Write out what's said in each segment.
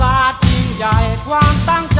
ศาสตร์ยิ่งใหญ่ความตั้งใจ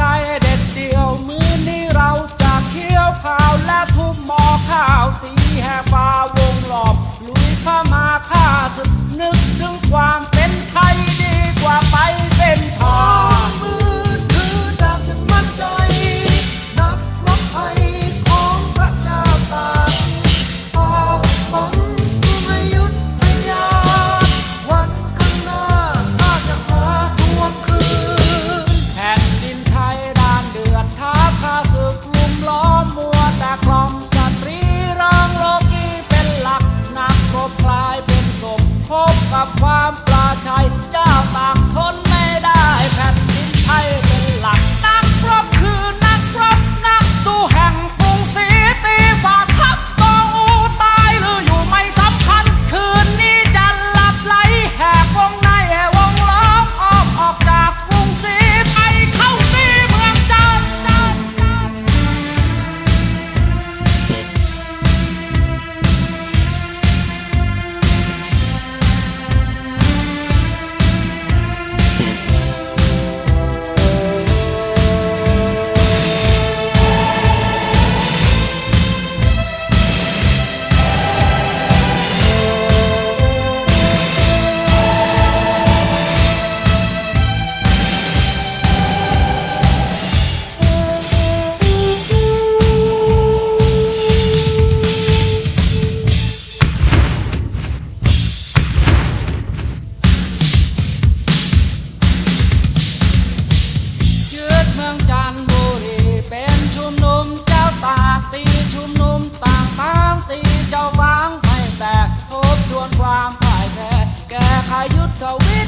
กับความปลาชัยเจ้าตากทน ยุทธวิ